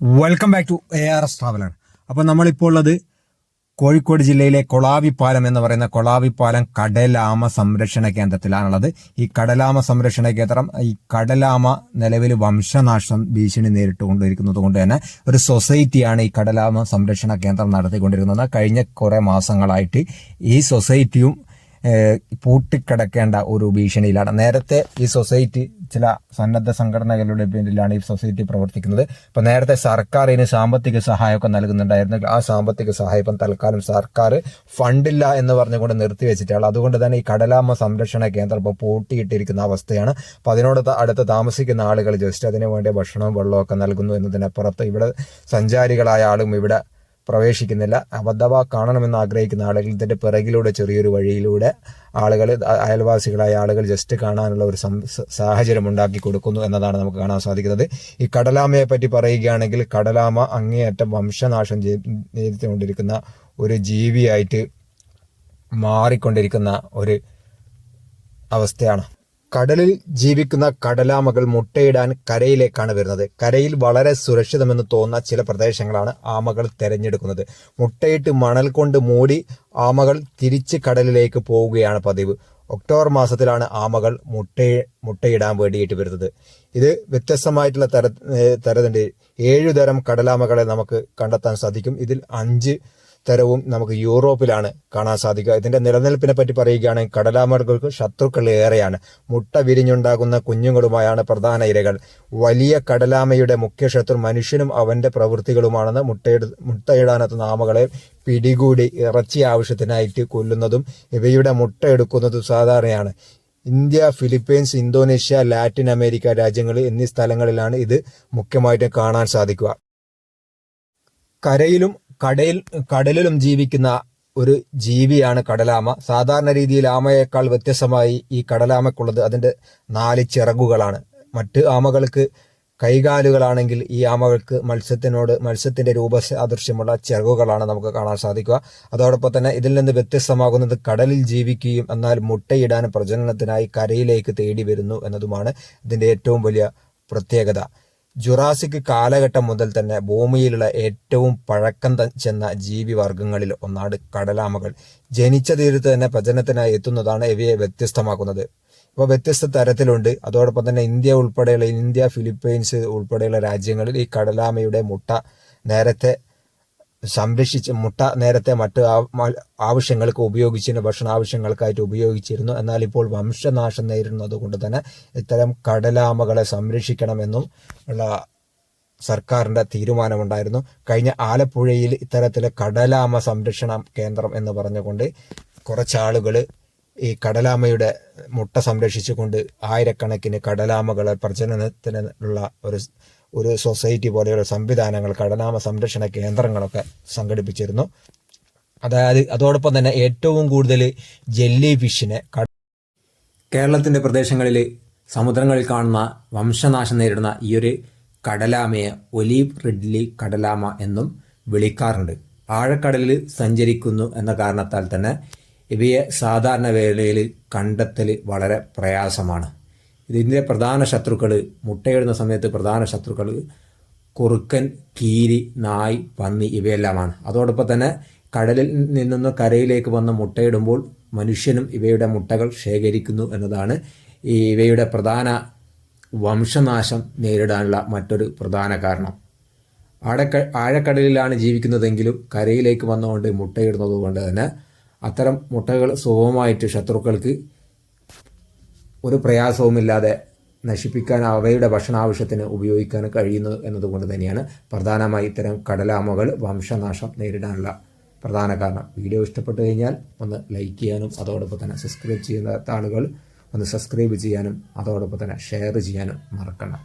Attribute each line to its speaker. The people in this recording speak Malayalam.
Speaker 1: Welcome back to A R S ട്രാവലാണ് അപ്പോൾ നമ്മളിപ്പോൾ ഉള്ളത് കോഴിക്കോട് ജില്ലയിലെ കൊളാവിപ്പാലം എന്ന് പറയുന്ന കൊളാവിപ്പാലം കടലാമ സംരക്ഷണ കേന്ദ്രത്തിലാണുള്ളത്. ഈ കടലാമ സംരക്ഷണ കേന്ദ്രം ഈ കടലാമ നിലവിൽ വംശനാശം ഭീഷണി നേരിട്ട് കൊണ്ടിരിക്കുന്നത് കൊണ്ട് തന്നെ ഒരു സൊസൈറ്റിയാണ് ഈ കടലാമ സംരക്ഷണ കേന്ദ്രം നടത്തിക്കൊണ്ടിരിക്കുന്നത്. കഴിഞ്ഞ കുറേ മാസങ്ങളായിട്ട് ഈ സൊസൈറ്റിയും പൂട്ടിക്കിടക്കേണ്ട ഒരു ഭീഷണിയിലാണ്. നേരത്തെ ഈ സൊസൈറ്റി ചില സന്നദ്ധ സംഘടനകളുടെ പേരിലാണ് ഈ സൊസൈറ്റി പ്രവർത്തിക്കുന്നത്. ഇപ്പം നേരത്തെ സർക്കാർ ഇതിന് സാമ്പത്തിക സഹായമൊക്കെ നൽകുന്നുണ്ടായിരുന്നു. ആ സാമ്പത്തിക സഹായം ഇപ്പം തൽക്കാലം സർക്കാർ ഫണ്ടില്ല എന്ന് പറഞ്ഞുകൊണ്ട് നിർത്തിവെച്ചിട്ടാണ്. അതുകൊണ്ട് തന്നെ ഈ കടലാമ സംരക്ഷണ കേന്ദ്രം ഇപ്പോൾ പൂട്ടിയിട്ടിരിക്കുന്ന അവസ്ഥയാണ്. അപ്പോൾ അതിനോട് അടുത്ത് താമസിക്കുന്ന ആളുകൾ ജസ്റ്റ് അതിനു വേണ്ടി ഭക്ഷണവും വെള്ളവും ഒക്കെ നൽകുന്നു എന്നതിനപ്പുറത്ത് ഇവിടെ സഞ്ചാരികളായ ആളും ഇവിടെ പ്രവേശിക്കുന്നില്ല. അബദ്ധവ കാണണമെന്ന് ആഗ്രഹിക്കുന്ന ആളുകൾ ഇതിന്റെ പിറകിലൂടെ ചെറിയൊരു വഴിയിലൂടെ ആളുകൾ അയൽവാസികളായ ആളുകൾ ജസ്റ്റ് കാണാനുള്ള ഒരു സാഹചര്യം ഉണ്ടാക്കി കൊടുക്കുന്നു എന്നതാണ് നമുക്ക് കാണാൻ സാധിക്കുന്നത്. ഈ കടലാമയെ പറ്റി പറയുകയാണെങ്കിൽ കടലാമ അങ്ങേയറ്റം വംശനാശം നേരിട്ടുകൊണ്ടിരിക്കുന്ന ഒരു ജീവിയായിട്ട് മാറിക്കൊണ്ടിരിക്കുന്ന ഒരു അവസ്ഥയാണ്. കടലിൽ ജീവിക്കുന്ന കടലാമകൾ മുട്ടയിടാൻ കരയിലേക്കാണ് വരുന്നത്. കരയിൽ വളരെ സുരക്ഷിതമെന്ന് തോന്നുന്ന ചില പ്രദേശങ്ങളാണ് ആമകൾ തിരഞ്ഞെടുക്കുന്നത്. മുട്ടയിട്ട് മണൽ കൊണ്ട് മൂടി ആമകൾ തിരിച്ച് കടലിലേക്ക് പോവുകയാണ് പതിവ്. ഒക്ടോബർ മാസത്തിലാണ് ആമകൾ മുട്ട മുട്ടയിടാൻ വേണ്ടിയിട്ട് വരുന്നത്. ഇത് വ്യത്യസ്തമായിട്ടുള്ള തര തരത്തിന്റെ ഏഴു തരം കടലാമകളെ നമുക്ക് കണ്ടെത്താൻ സാധിക്കും. ഇതിൽ അഞ്ച് തരവും നമുക്ക് യൂറോപ്പിലാണ് കാണാൻ സാധിക്കുക. ഇതിന്റെ നിലനിൽപ്പിനെ പറ്റി പറയുകയാണെങ്കിൽ കടലാമകൾക്ക് ശത്രുക്കൾ ഏറെയാണ്. മുട്ട വിരിഞ്ഞുണ്ടാകുന്ന കുഞ്ഞുങ്ങളുമായാണ് പ്രധാന ഇരകൾ. വലിയ കടലാമയുടെ മുഖ്യ ശത്രു മനുഷ്യനും അവന്റെ പ്രവൃത്തികളുമാണെന്ന് മുട്ടയിട മുട്ടയിടാനെത്തുന്ന ആമകളെ പിടികൂടി ഇറച്ചി ആവശ്യത്തിനായിട്ട് കൊല്ലുന്നതും ഇവയുടെ മുട്ട എടുക്കുന്നതും സാധാരണയാണ്. India Philippines Indonesia Latin America രാജ്യങ്ങൾ എന്നീ സ്ഥലങ്ങളിലാണ് ഇത് മുഖ്യമായിട്ടും കാണാൻ സാധിക്കുക. കരയിലും കടയിൽ കടലിലും ജീവിക്കുന്ന ഒരു ജീവിയാണ് കടലാമ. സാധാരണ രീതിയിൽ ആമയേക്കാൾ വ്യത്യസ്തമായി ഈ കടലാമയ്ക്കുള്ളത് അതിന്റെ നാല് ചിറകുകളാണ്. മറ്റ് ആമകൾക്ക് കൈകാലുകളാണെങ്കിൽ ഈ ആമകൾക്ക് മത്സ്യത്തിനോട് മത്സ്യത്തിന്റെ രൂപസാദൃശ്യമുള്ള ചിറകുകളാണ് നമുക്ക് കാണാൻ സാധിക്കുക. അതോടൊപ്പം തന്നെ ഇതിൽ നിന്ന് വ്യത്യസ്തമാകുന്നത് കടലിൽ ജീവിക്കുകയും എന്നാൽ മുട്ടയിടാൻ പ്രജനനത്തിനായി കരയിലേക്ക് തേടി വരുന്നു എന്നതുമാണ് ഇതിന്റെ ഏറ്റവും വലിയ പ്രത്യേകത. ജുറാസിക് കാലഘട്ടം മുതൽ തന്നെ ഭൂമിയിലുള്ള ഏറ്റവും പഴക്കം ചെന്ന ജീവിവർഗങ്ങളിൽ ഒന്നാണ് കടലാമകൾ. ജനിച്ച തീരത്ത് തന്നെ പ്രചനത്തിനായി എത്തുന്നതാണ് ഇവയെ വ്യത്യസ്തമാക്കുന്നത്. ഇപ്പോൾ വ്യത്യസ്ത തരത്തിലുണ്ട്. അതോടൊപ്പം തന്നെ ഇന്ത്യ ഉൾപ്പെടെയുള്ള ഇന്ത്യ ഫിലിപ്പീൻസ് ഉൾപ്പെടെയുള്ള രാജ്യങ്ങളിൽ ഈ കടലാമയുടെ മുട്ട നേരത്തെ സംരക്ഷിച്ച് മുട്ട നേരത്തെ മറ്റ് ആവശ്യങ്ങൾക്ക് ഉപയോഗിച്ചിരുന്നു ഭക്ഷണ ആവശ്യങ്ങൾക്കായിട്ട് ഉപയോഗിച്ചിരുന്നു. എന്നാൽ ഇപ്പോൾ വംശനാശം നേരിടുന്നത് കൊണ്ട് തന്നെ ഇത്തരം കടലാമകളെ സംരക്ഷിക്കണമെന്നും ഉള്ള സർക്കാരിന്റെ തീരുമാനമുണ്ടായിരുന്നു. കഴിഞ്ഞ ആലപ്പുഴയിൽ ഇത്തരത്തിലെ കടലാമ സംരക്ഷണ കേന്ദ്രം എന്ന് പറഞ്ഞുകൊണ്ട് കുറച്ചാളുകൾ ഈ കടലാമയുടെ മുട്ട സംരക്ഷിച്ചുകൊണ്ട് ആയിരക്കണക്കിന് കടലാമകളെ പ്രജനനത്തിനുള്ള ഒരു ഒരു സൊസൈറ്റി പോലെയുള്ള സംവിധാനങ്ങൾ കടനാമ സംരക്ഷണ കേന്ദ്രങ്ങളൊക്കെ സംഘടിപ്പിച്ചിരുന്നു. അതായത് അതോടൊപ്പം തന്നെ ഏറ്റവും കൂടുതൽ ജെല്ലി ഫിഷിനെ കേരളത്തിന്റെ പ്രദേശങ്ങളിൽ സമുദ്രങ്ങളിൽ കാണുന്ന വംശനാശം നേരിടുന്ന ഈ ഒരു കടലാമയെ ഒലീവ് റിഡ്ലി കടലാമ എന്നും വിളിക്കാറുണ്ട്. ആഴക്കടലിൽ സഞ്ചരിക്കുന്നു എന്ന കാരണത്താൽ തന്നെ ഇവയെ സാധാരണ വേളയിൽ കണ്ടെത്തൽ വളരെ പ്രയാസമാണ്. ഇതിന്റെ പ്രധാന ശത്രുക്കൾ മുട്ടയിടുന്ന സമയത്ത് പ്രധാന ശത്രുക്കൾ കുറുക്കൻ കീരി നായ് പന്നി ഇവയെല്ലാമാണ്. അതോടൊപ്പം തന്നെ കടലിൽ നിന്നും കരയിലേക്ക് വന്ന് മുട്ടയിടുമ്പോൾ മനുഷ്യനും ഇവയുടെ മുട്ടകൾ ശേഖരിക്കുന്നു എന്നതാണ് ഈ ഇവയുടെ പ്രധാന വംശനാശം നേരിടാനുള്ള മറ്റൊരു പ്രധാന കാരണം. ആഴക്ക ആഴക്കടലിലാണ് ജീവിക്കുന്നതെങ്കിലും കരയിലേക്ക് വന്നുകൊണ്ട് മുട്ടയിടുന്നത് കൊണ്ട് തന്നെ അത്തരം മുട്ടകൾ സുഖമായിട്ട് ശത്രുക്കൾക്ക് ഒരു പ്രയാസവുമില്ലാതെ നശിപ്പിക്കാൻ അവയുടെ ഭക്ഷണാവശ്യത്തിന് ഉപയോഗിക്കാൻ കഴിയുന്നു എന്നതുകൊണ്ട് തന്നെയാണ് പ്രധാനമായി ഇത്തരം കടലാമകൾ വംശനാശം നേരിടാനുള്ള പ്രധാന കാരണം. വീഡിയോ ഇഷ്ടപ്പെട്ടു കഴിഞ്ഞാൽ ഒന്ന് ലൈക്ക് ചെയ്യാനും അതോടൊപ്പം തന്നെ സബ്സ്ക്രൈബ് ചെയ്യുന്ന ആളുകൾ ഒന്ന് സബ്സ്ക്രൈബ് ചെയ്യാനും അതോടൊപ്പം തന്നെ ഷെയർ ചെയ്യാനും മറക്കണം